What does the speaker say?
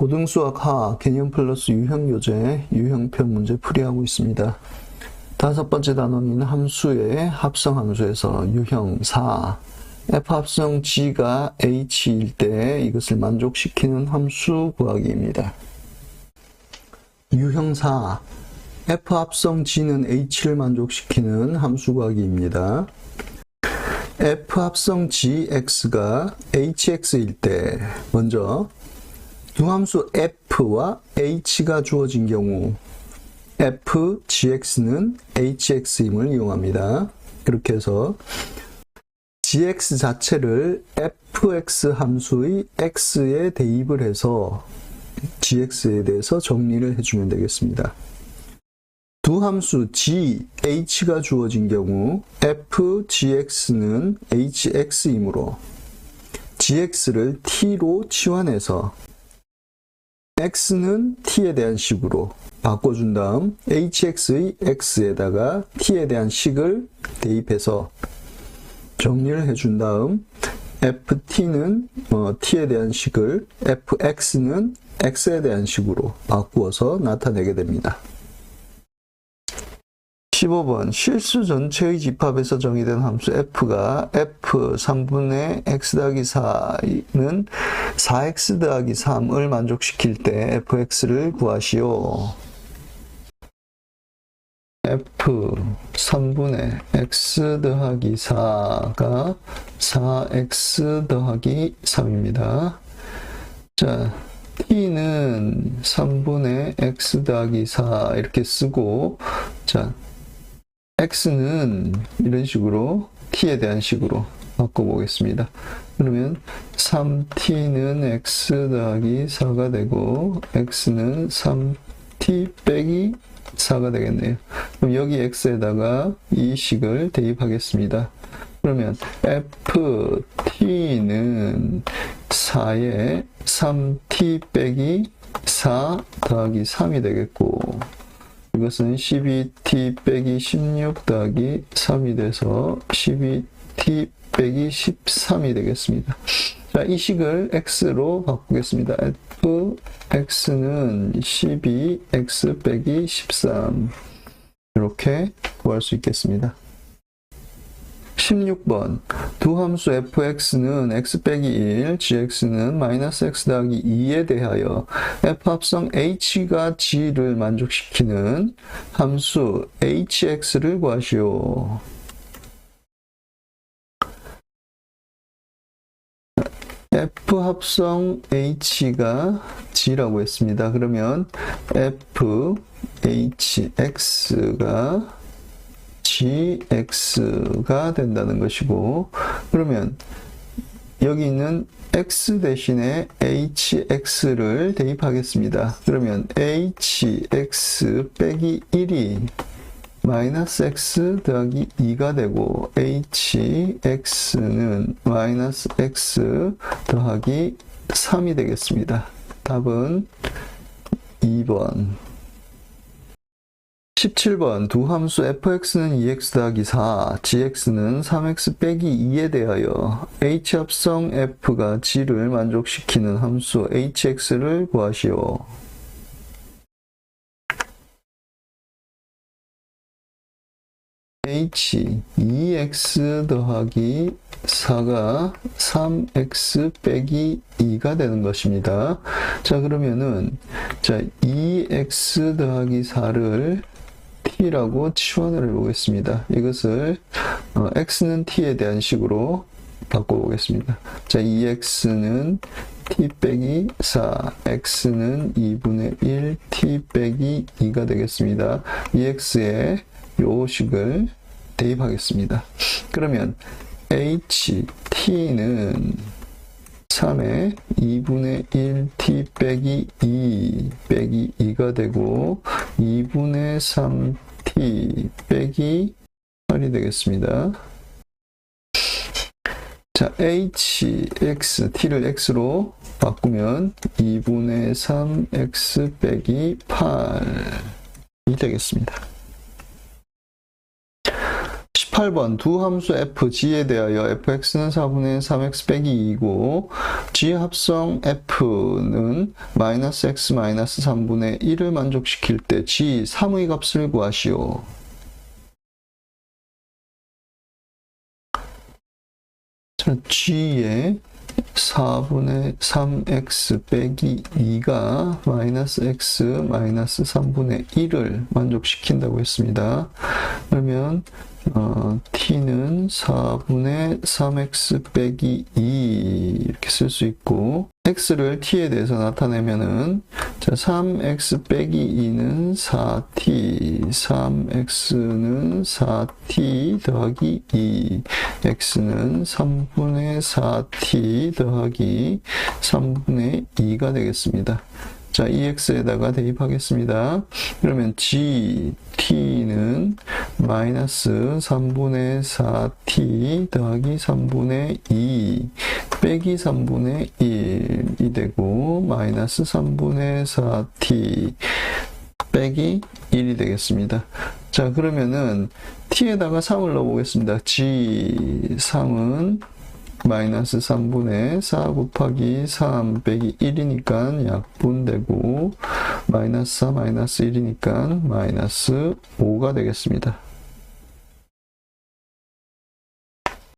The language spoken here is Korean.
고등수학 하 개념 플러스 유형 교재 유형편 문제 풀이하고 있습니다. 다섯 번째 단원인 함수의 합성 함수에서 유형 4 f 합성 g가 h일 때 이것을 만족시키는 함수 구하기입니다. 유형 4 f 합성 g는 h를 만족시키는 함수 구하기입니다. f 합성 gx가 hx일 때 먼저 두 함수 f와 h가 주어진 경우 f gx는 hx임을 이용합니다. 그렇게 해서 gx 자체를 fx 함수의 x에 대입을 해서 gx에 대해서 정리를 해주면 되겠습니다. 두 함수 g, h가 주어진 경우 f, gx는 hx이므로 gx를 t로 치환해서 x는 t에 대한 식으로 바꿔준 다음 hx의 x에다가 t에 대한 식을 대입해서 정리를 해준 다음 ft는 어, t에 대한 식을 fx는 x에 대한 식으로 바꾸어서 나타내게 됩니다. 15번 실수 전체의 집합에서 정의된 함수 f가 f 3분의 x 더하기 4는 4x 더하기 3을 만족시킬 때 fx를 구하시오. f 3분의 x 더하기 4가 4x 더하기 3입니다. 자, t는 3분의 x 더하기 4 이렇게 쓰고 자, x는 이런 식으로 t에 대한 식으로 바꿔보겠습니다. 그러면 3t는 x 더하기 4가 되고 x는 3t 빼기 4가 되겠네요. 그럼 여기 x에다가 이 식을 대입하겠습니다. 그러면 ft는 4에 3t 빼기 4 더하기 3이 되겠고 이것은 12t 빼기 16 더하기 3이 돼서 12t 빼기 13이 되겠습니다. 자, 이 식을 x로 바꾸겠습니다. f, x는 12, x 빼기 13 이렇게 구할 수 있겠습니다. 16번 두 함수 fx는 x 빼기 1, gx는 마이너스 x 더하기 2에 대하여 f 합성 h가 g를 만족시키는 함수 hx를 구하시오. f 합성 h가 g라고 했습니다. 그러면 f h x가 gx가 된다는 것이고 그러면 여기 있는 x 대신에 hx를 대입하겠습니다. 그러면 hx 빼기 1이 마이너스 x 더하기 2가 되고 hx는 마이너스 x 더하기 3이 되겠습니다. 답은 2번 17번 두 함수 fx는 2x 더하기 4, gx는 3x 빼기 2에 대하여 h 합성 f가 g를 만족시키는 함수 hx를 구하시오. h 2x 더하기 4가 3x 빼기 2가 되는 것입니다. 자 그러면은 자 2x 더하기 4를 t라고 치환을 해보겠습니다. 이것을 어, x는 t에 대한 식으로 바꿔보겠습니다. 자, 2x는 t 빼기 4, x는 2분의 1 t 빼기 2가 되겠습니다. 2x에 요 식을 대입하겠습니다. 그러면 h, t는 3에 2분의 1t 빼기 2 빼기 2가 되고 2분의 3t 빼기 8이 되겠습니다. 자, h, x, t를 x로 바꾸면 2분의 3x 빼기 8이 되겠습니다. 8번 두 함수 f, g에 대하여 fx는 4분의 3x 빼기 2이고 g 합성 f는 마이너스 x 마이너스 3분의 1을 만족시킬 때 g 3의 값을 구하시오. 자, g의 4분의 3x 빼기 2가 마이너스 x 마이너스 3분의 1을 만족시킨다고 했습니다. 그러면 어, t는 4분의 3x 빼기 2 이렇게 쓸 수 있고 x를 t에 대해서 나타내면은 자 3x 빼기 2는 4t 3x는 4t 더하기 2 x는 3분의 4t 더하기 3분의 2가 되겠습니다. 자, EX에다가 대입하겠습니다. 그러면 G, T는 마이너스 3분의 4T 더하기 3분의 2 빼기 3분의 1이 되고 마이너스 3분의 4T 빼기 1이 되겠습니다. 자, 그러면은 T에다가 3을 넣어보겠습니다. G 3은 마이너스 3분의 4 곱하기 3 빼기 1이니까 약분되고 마이너스 4 마이너스 1이니까 마이너스 5가 되겠습니다.